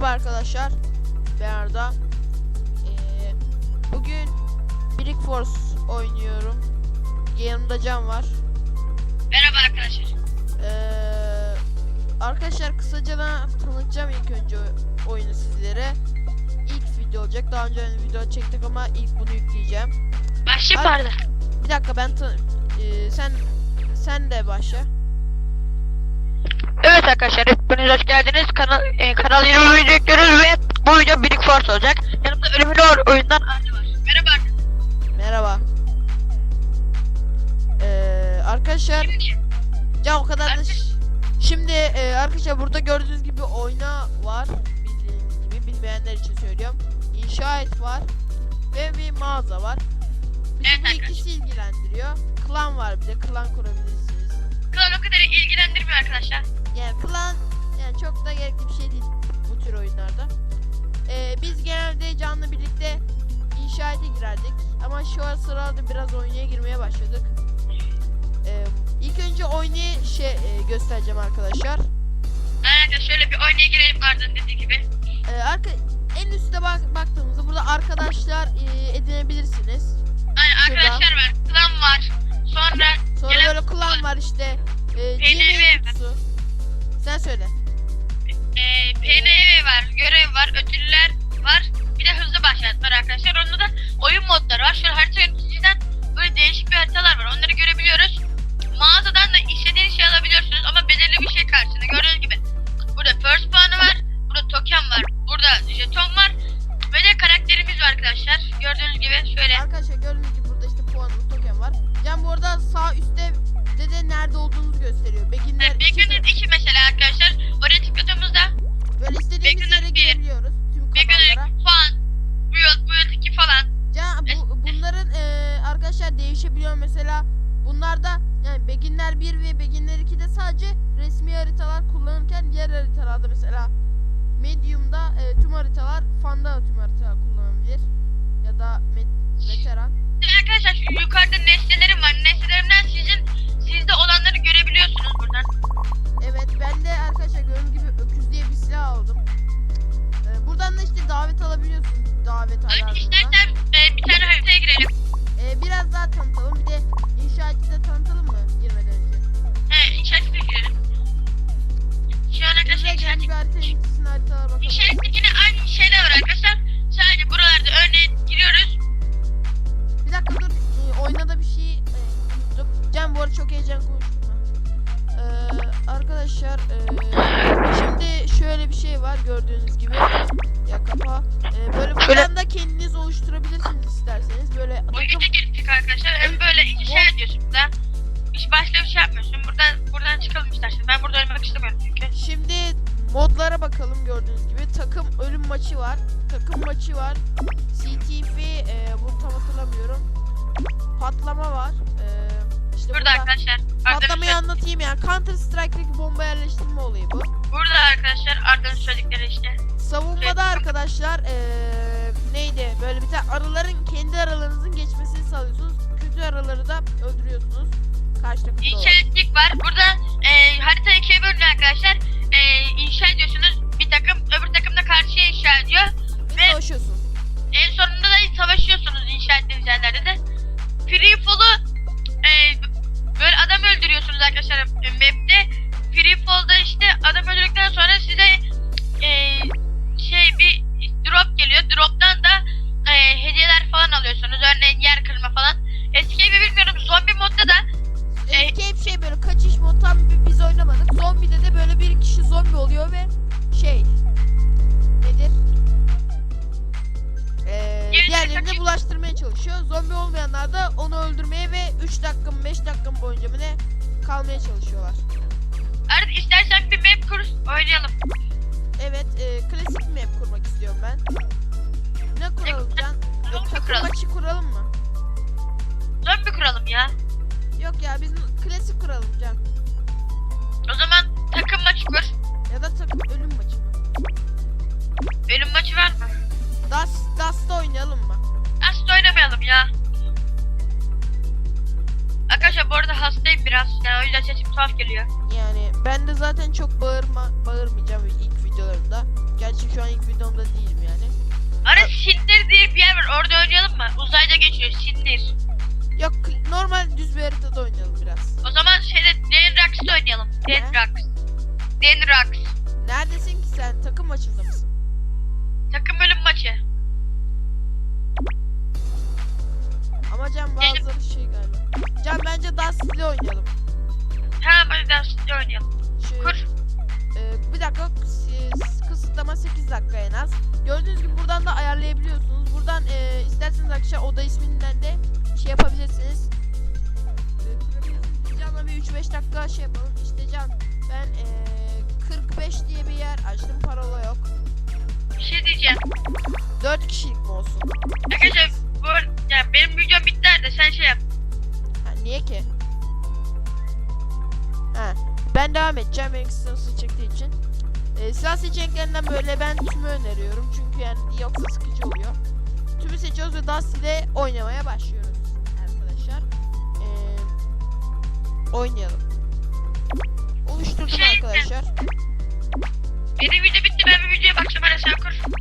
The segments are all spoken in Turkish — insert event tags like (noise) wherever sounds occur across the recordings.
Merhaba arkadaşlar. Ben Arda. Ee, bugün Brick Force oynuyorum. Yanımda Can var. Merhaba arkadaşlar. Ee, arkadaşlar kısaca da tanıtacağım ilk önce oyunu sizlere. İlk video olacak. Daha önce video çektik ama ilk bunu yükleyeceğim. Abi- Arda? Bir dakika ben ee, sen sen de başla. Evet arkadaşlar hepiniz hoş geldiniz. Kanal, e, kanal yeni video yüklüyoruz ve bu video Brick Force olacak. Yanımda ölümlü oyundan Arda var. Merhaba Arda. Merhaba. Ee, arkadaşlar Ya o kadar da Şimdi e, arkadaşlar burada gördüğünüz gibi oyna var bildiğiniz gibi bilmeyenler için söylüyorum. İnşaat var ve bir mağaza var. Bizi Evet ikisi ilgilendiriyor. Klan var bir de klan kurabilirsiniz. Klan o kadar ilgilendirmiyor arkadaşlar. Yani klan yani çok da gerekli bir şey değil bu tür oyunlarda. Ee, biz genelde canlı birlikte inşaata girerdik ama şu an sırada biraz oynaya girmeye başladık. Ee, ilk önce oynayı şey e, göstereceğim arkadaşlar. Aynen şöyle bir oynaya girelim Arda'nın dediği gibi. Ee, arka en üstte bak baktığımızda burada arkadaşlar e, edinebilirsiniz. Aynen arkadaşlar var. Klan var. Sonra Sonra böyle klan var işte. E, Peynir ve- kutusu. Sen söyle. e, PNV var. Görev değişebiliyor mesela. Bunlarda yani Beginner 1 ve Beginner 2'de sadece resmi haritalar kullanırken diğer haritalarda mesela Medium'da e, tüm haritalar Fan'da da tüm haritalar kullanılabilir. Ya da met- veteran. Arkadaşlar şu yukarıda nesnelerim var. Nesnelerimden sizin sizde olanları görebiliyorsunuz buradan. Evet ben de arkadaşlar gördüğünüz gibi öküz diye bir silah aldım. Ee, buradan da işte davet alabiliyorsunuz davet Hadi ayarlarından. istersen e, bir tane haritaya girelim. Ee, biraz daha tanıtalım bir de inşaatçı da tanıtalım mı girmeden önce? He inşaatçıya girelim. Şu an arkadaşlar gelmiş bir inşaatçı. haritanın ikisinin haritalara bakalım. İnşaatçı aynı şeyler var arkadaşlar. Sadece buralarda örneğin giriyoruz. Bir dakika dur ee, oyuna da bir şey e, unuttuk. Can bu arada çok heyecan konuşturma. Ee, arkadaşlar ee, şimdi şöyle bir şey var gördüğünüz gibi. Ya kapa. Ee, böyle burada. Hiç başka bir şey yapmıyorsun. Buradan buradan çıkalım istersen. Ben burada ölmek istemiyorum çünkü. Şimdi modlara bakalım gördüğünüz gibi. Takım ölüm maçı var. Takım maçı var. CTF e, bunu tam hatırlamıyorum. Patlama var. E, işte Burada burada arkadaşlar. Patlamayı söyle- anlatayım yani. Counter Strike'daki bomba yerleştirme olayı bu. Burada arkadaşlar Arda'nın söyledikleri işte. Savunmada arkadaşlar e, geçmesini sağlıyorsunuz. Kötü araları da öldürüyorsunuz. Karşı takımda olan. İnşaatçık var. Burada e, harita ikiye bölünüyor arkadaşlar. E, inşa ediyorsunuz. Bir takım öbür takım da karşıya inşa ediyor. Ve ve- savaşıyorsunuz. En sonunda da savaşıyorsunuz inşa ettiğiniz yerlerde de. Free fall'u e, böyle adam öldürüyorsunuz arkadaşlar map'te. Free fall'da işte adam öldürdükten sonra size e, şey bir drop geliyor. E, alıyorsunuz. Örneğin yer kırma falan. Escape'i bilmiyorum. Zombi modda da E, Escape şey böyle kaçış mod tam bi- biz oynamadık. Zombide de böyle bir kişi zombi oluyor ve şey nedir? Ee, Gerisi kaçış- bulaştırmaya çalışıyor. Zombi olmayanlar da onu öldürmeye ve 3 dakika mı 5 dakika mı boyunca mı ne kalmaya çalışıyorlar. Arada istersen bir map kur oynayalım. Evet, e, klasik map kurmak istiyorum ben. Ne kuralım Can? Zombi Yok, takım kuralım. maçı kuralım mı? Zombi kuralım ya. Yok ya biz klasik kuralım Can. O zaman takım maçı kur. Ya da takım ölüm maçı mı? Ölüm maçı var mı? Dust, Dust'ta oynayalım mı? Aslında oynamayalım ya. Arkadaşlar bu arada hastayım biraz. Yani o yüzden sesim tuhaf geliyor. Yani ben de zaten çok bağırma bağırmayacağım ilk videolarımda. Gerçi şu an ilk orada oynayalım mı? Uzayda geçiyor. Sinir. Yok normal düz bir haritada oynayalım biraz. O zaman şeyde Denrax'ta oynayalım. Denrax. Denrax. Neredesin ki sen? Takım maçında mısın? Takım ölüm maçı. Ama Can bazıları şey galiba. Can bence Dust'le oynayalım. Tamam hadi Dust'ta oynayalım. Şu, Kur. e, bir dakika kıs- kısıtlama 8 dakika en az. Gördüğünüz gibi buradan da ayarlayabiliyorsunuz. Buradan e, isterseniz arkadaşlar oda isminden de şey yapabilirsiniz. Can'la bir 3-5 dakika şey yapalım. İşte Can ben e, 45 diye bir yer açtım. Parola yok. Bir şey diyeceğim. 4 kişilik mi olsun? Arkadaşlar bu yani benim videom bitti de sen şey yap. Ha, niye ki? Ha, ben devam edeceğim benim sınırsız çektiği için. Ee, silah seçeneklerinden böyle ben tümü öneriyorum. Çünkü yani yoksa sıkıcı oluyor. Tümü seçiyoruz ve Dust ile oynamaya başlıyoruz arkadaşlar. Ee, oynayalım. Oluşturdum Şey- arkadaşlar. Benim video bitti ben bir videoya bakacağım hadi sen kur.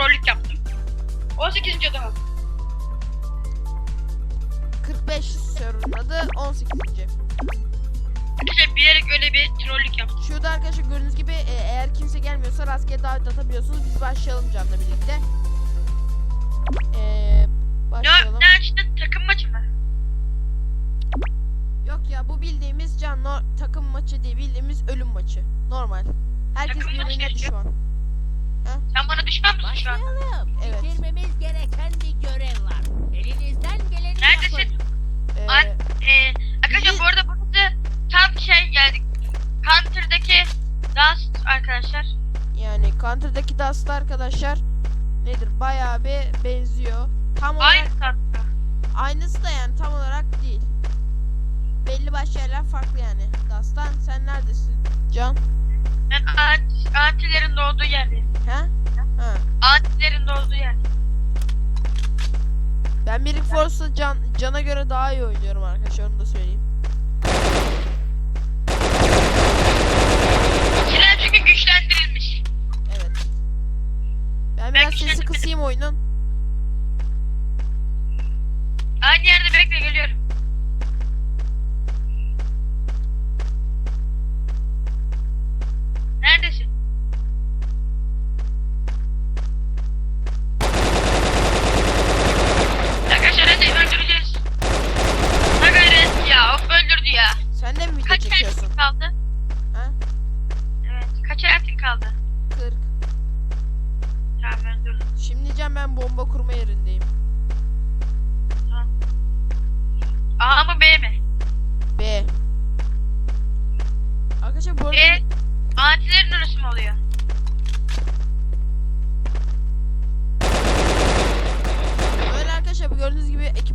Trollük yaptım. 18. oda. 45 server'ın adı 18. Arkadaşlar bilerek öyle bir trollük yaptım. Şurada arkadaşlar gördüğünüz gibi e, eğer kimse gelmiyorsa rastgele davet atabiliyorsunuz. Biz başlayalım Can'la birlikte. Ee, Ne, başlayalım. ne açtın? Takım maçı mı? Yok ya bu bildiğimiz Can no- takım maçı değil bildiğimiz ölüm maçı. Normal. Herkes Takım birbirine düşman. Sen bana düşman mısın şu an? Başlayalım. Evet. Bitirmemiz gereken bir görev var. Elinizden geleni Neredesin? yapın. Ee, An- Ee, arkadaşlar bu arada burası tam şey yani Counter'daki Dust arkadaşlar. yani Counter'daki Dust'la arkadaşlar nedir? Bayağı bir benziyor. Tam olarak Aynı tatta. aynısı da yani tam olarak değil. Belli başlı yerler farklı yani. Dust'tan sen neredesin? Can? Ben anti- antilerin doğduğu yerdeyim. Ha? Ha. Antilerin doğduğu yer. Ben Mirik Force'la Can, Can'a göre daha iyi oynuyorum arkadaşlar onu da söyleyeyim. Silah çünkü güçlendirilmiş. Evet. Ben Ben biraz sesi kısayım oyunun. Aynı yerde bekle geliyorum.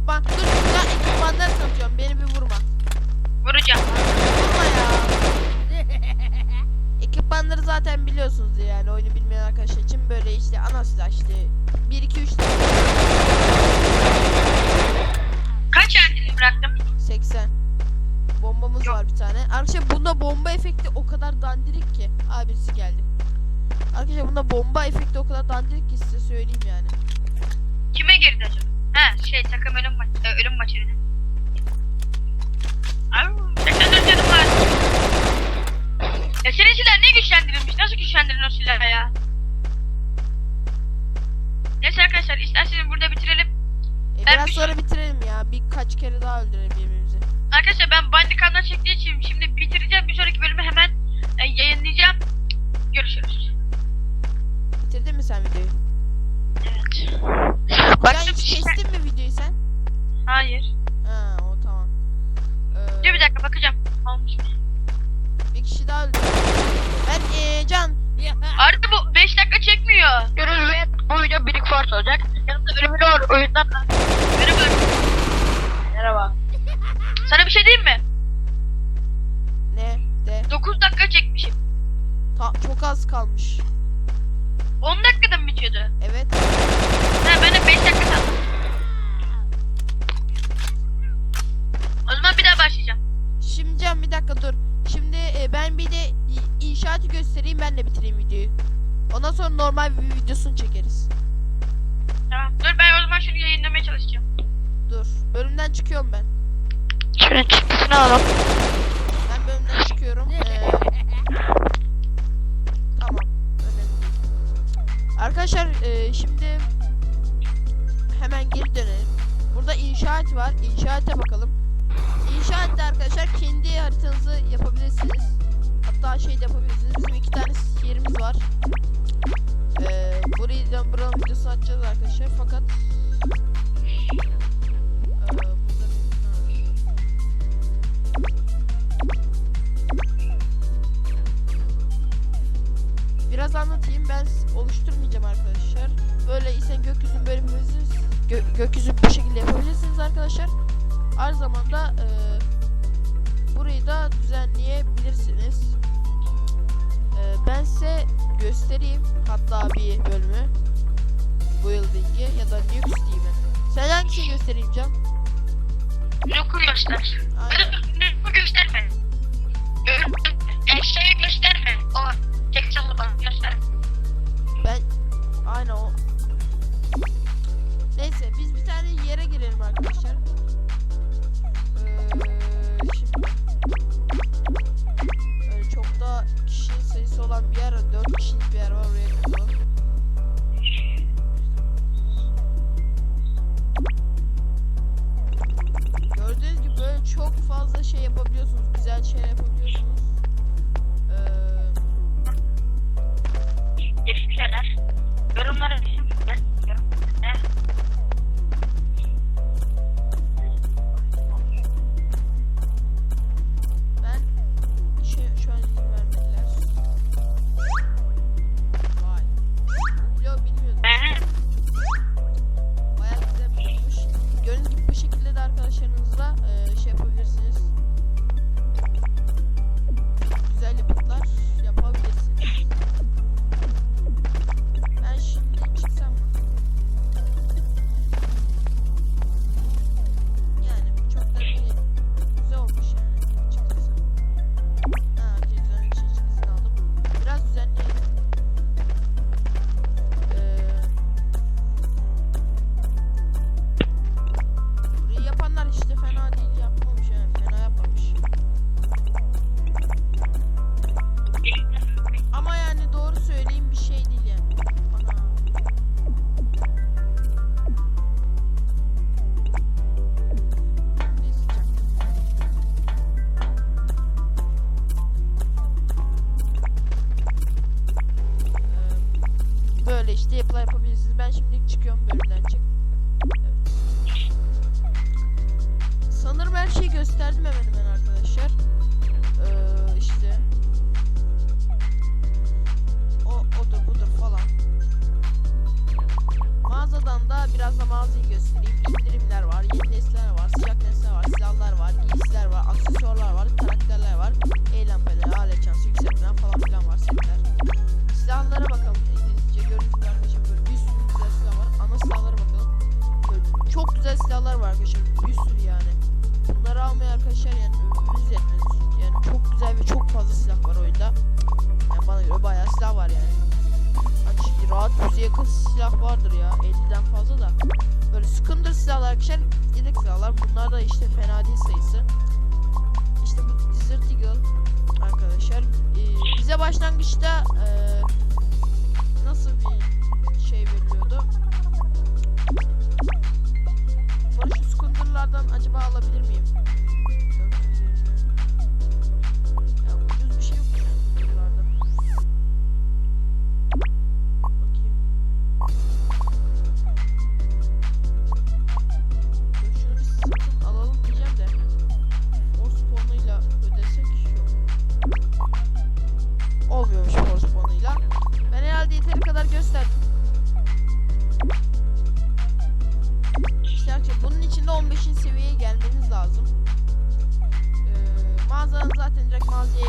Ekipman. Dur ya ekipmanları tanıtıyorum. Beni bir vurma. Vuracağım. Vurma ya. (laughs) Ekipmanları zaten biliyorsunuz yani oyunu bilmeyen arkadaşlar için böyle işte ana silah işte 1 2 3 Kaç eltin bıraktım? 80. Bombamız Yok. var bir tane. Arkadaşlar bunda bomba efekti o kadar dandirik ki. Aa birisi geldi. Arkadaşlar bunda bomba efekti o kadar dandirik ki size söyleyeyim yani. Kime girdi acaba? Şey takım ölüm maçı. e, ölüm maçı dedim. Au, 84 canım var. Ya senin silah ne güçlendirilmiş? Nasıl güçlendirin o silahı ya? Neyse arkadaşlar isterseniz burada bitirelim. E, Ben biraz bir sonra bitirelim ya. Birkaç kere daha öldürelim birbirimizi. Arkadaşlar ben Bandicam'dan çektiği için şimdi bitireceğim. Bir sonraki bölümü hemen e, yayınlayacağım. Görüşürüz. Bitirdin mi sen videoyu? Can Baktım hiç işte. kestin mi videoyu sen? Hayır. Ha o tamam. Ee, Dur bir dakika bakacağım. Olmuş mu? bir kişi daha öldü. Ben ee, Can Arada bu 5 dakika çekmiyor. Görün ve bu video Brick Force olacak. Yanımda ölümü var. O yüzden... Merhaba. Merhaba. Sana bir şey diyeyim mi? ne de 9 dakika çekmişim. ta, çok az dakikada mı bitiyordu? Evet. Ha ben de 5 dakika sandım. O zaman bir daha başlayacağım. Şimdi Can bir dakika dur. Şimdi e, ben bir de inşaatı göstereyim ben de bitireyim videoyu. Ondan sonra normal bir videosunu çekeriz. Tamam. Dur ben o zaman şunu yayınlamaya çalışacağım. Dur. Bölümden çıkıyorum ben. Şunun çıktısını alalım. Ben bölümden çıkıyorum. Arkadaşlar e, şimdi hemen geri dönelim. Burada inşaat var. İnşaata bakalım. İnşaatta arkadaşlar kendi haritanızı yapabilirsiniz. Hatta şey de yapabilirsiniz. Bizim iki tane yerimiz var. Ee, burayı da buranın videosunu açacağız arkadaşlar. Fakat Biraz anlatayım. Ben oluşturmayacağım arkadaşlar. Böyle ise böyle yapabilirsiniz. Gö- gökyüzünü bu şekilde yapabilirsiniz arkadaşlar. Aynı zamanda e, burayı da düzenleyebilirsiniz. E, ben size göstereyim hatta bir bölümü. Building'i ya da Nukes diyeyim. Sen hangisini göstereyim Can? Nuku göster. Aynen. Nuku gösterme. Eşeği gösterme. O tek çalı bana. Ben aynen o. Neyse biz bir tane yere girelim arkadaşlar. İşte yapılar yapabilirsiniz. Ben şimdilik çıkıyorum bölümden çık. Evet. Sanırım her şeyi gösterdim hemen hemen arkadaşlar. Ee, işte o odur budur falan. Mağazadan da biraz da mağazayı göstereyim. İndirimler var, yeni nesneler Da işte fena değil sayısı. İşte bu Desert Eagle arkadaşlar. Ee, bize başlangıçta ee, nasıl bir şey veriliyordu? Bana şu skunderlardan acaba alabilir miyim? Gösterdim. İşte bunun için de 15. seviyeye gelmeniz lazım. Ee, mağazadan zaten direkt mağazaya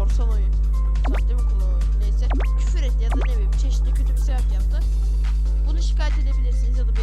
korsan oyun. Sahte mi kullanılıyor? Neyse. Küfür etti ya da ne bileyim çeşitli kötü bir sebep yaptı. Bunu şikayet edebilirsiniz ya da bir